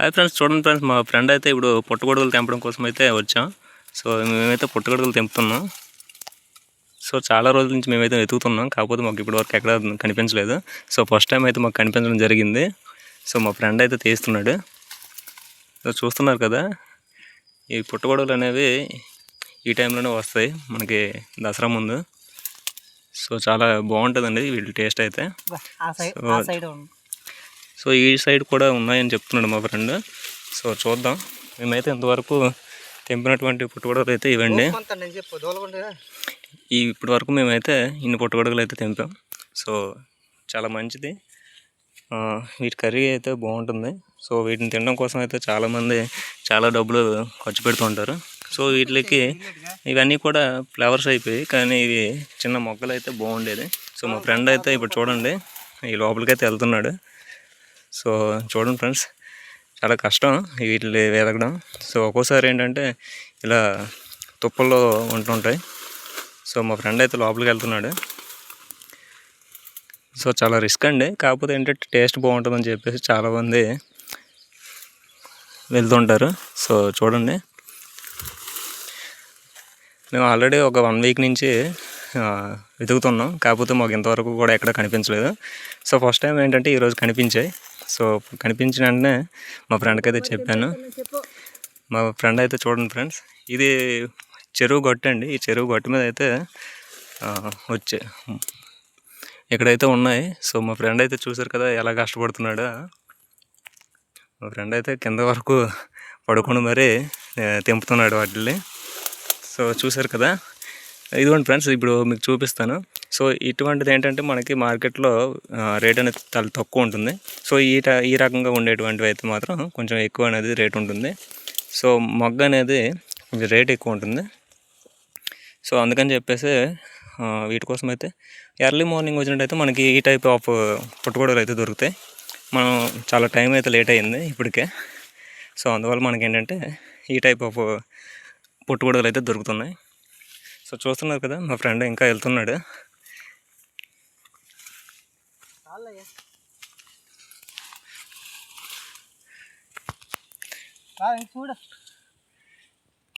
Hi friends చూడండి friends మా friend అయితే ఇప్పుడు పుట్టగొడుగులు తెంపడం కోసం అయితే వచ్చాం. సో మేమైతే పుట్టగొడుగులు తెంపుతున్నాం. సో చాలా రోజుల నుంచి మేమైతే వెతుకుతున్నాం. కాకపోతే మాకు ఇప్పటి వరకు ఎక్కడ కనిపించలేదు. సో ఫస్ట్ టైం అయితే మాకు కనిపించడం జరిగింది. సో మా ఫ్రెండ్ అయితే తీస్తున్నాడు. సో చూస్తున్నారు కదా ఈ పుట్టగొడుగులు అనేవి ఈ టైంలోనే వస్తాయి. మనకి దసరా ముందు. సో చాలా బాగుంటుందండి వీటి టేస్ట్ అయితే. సో- ఈ సైడ్ కూడా ఉన్నాయని చెప్తున్నాడు మా ఫ్రెండ్. సో చూద్దాం. మేమైతే ఇంతవరకు తెంపినటువంటి పుట్టుగొడుగులు అయితే ఇవ్వండి ఈ ఇప్పటి వరకు మేమైతే ఇన్ని పుట్టుగొడుగులు అయితే తెంపాం. సో చాలా మంచిది. వీటి కర్రీ అయితే బాగుంటుంది. సో వీటిని తినడం కోసం అయితే చాలామంది చాలా డబ్బులు ఖర్చు పెడుతూ ఉంటారు. సో వీటికి ఇవన్నీ కూడా ఫ్లవర్స్ అయిపోయి కానీ ఇవి చిన్న మొక్కలు అయితే బాగుండేది. సో మా ఫ్రెండ్ అయితే ఇప్పుడు చూడండి ఈ లోపలికి అయితే వెళ్తున్నాడు. సో చూడండి ఫ్రెండ్స్ చాలా కష్టం వీటిని వెతకడం. సో ఒక్కోసారి ఏంటంటే ఇలా తుప్పల్లో ఉంటుంటాయి సో మా ఫ్రెండ్ అయితే లోపలికి వెళ్తున్నాడు. సో చాలా రిస్క్ అండి. కాకపోతే ఏంటంటే టేస్ట్ బాగుంటుందని చెప్పేసి చాలామంది వెళ్తుంటారు సో చూడండి. మేము ఆల్రెడీ ఒక వన్ వీక్ నుంచి వెతుకుతున్నాం. కాకపోతే మాకు ఇంతవరకు కూడా ఎక్కడ కనిపించలేదు. సో ఫస్ట్ టైం ఏంటంటే ఈరోజు కనిపించాయి. సో కనిపించిన వెంటనే మా ఫ్రెండ్కి అయితే చెప్పాను. మా ఫ్రెండ్ అయితే చూడండి ఫ్రెండ్స్ ఇది చెరువు గట్టు అండి. ఈ చెరువు గట్టు మీద అయితే వచ్చే ఇక్కడైతే ఉన్నాయి. సో మా ఫ్రెండ్ అయితే చూసారు కదా ఎలా కష్టపడుతున్నాడో. మా ఫ్రెండ్ అయితే కింద వరకు పడుకొని మరీ తెంపుతున్నాడు వాటిని సో చూసారు కదా. ఇదిగోండి ఫ్రెండ్స్ ఇప్పుడు మీకు చూపిస్తాను. సో ఇటువంటిది ఏంటంటే మనకి మార్కెట్లో రేట్ అనేది చాలా తక్కువ ఉంటుంది. సో ఈ ఈ రకంగా ఉండేటువంటివి అయితే మాత్రం కొంచెం ఎక్కువ అనేది రేట్ ఉంటుంది. సో మొగ్గ అనేది కొంచెం రేట్ ఎక్కువ ఉంటుంది. సో అందుకని చెప్పేసి వీటి కోసం అయితే ఎర్లీ మార్నింగ్ వచ్చినట్టయితే మనకి ఈ టైప్ ఆఫ్ పుట్టుకోడలు అయితే దొరుకుతాయి. మనం చాలా టైం అయితే లేట్ అయ్యింది ఇప్పటికే. సో అందువల్ల మనకి ఏంటంటే ఈ టైప్ ఆఫ్ పుట్టుకోడలు అయితే దొరుకుతున్నాయి. సో చూస్తున్నారు కదా మా ఫ్రెండ్ ఇంకా వెళ్తున్నాడు. Alle ja. Vai.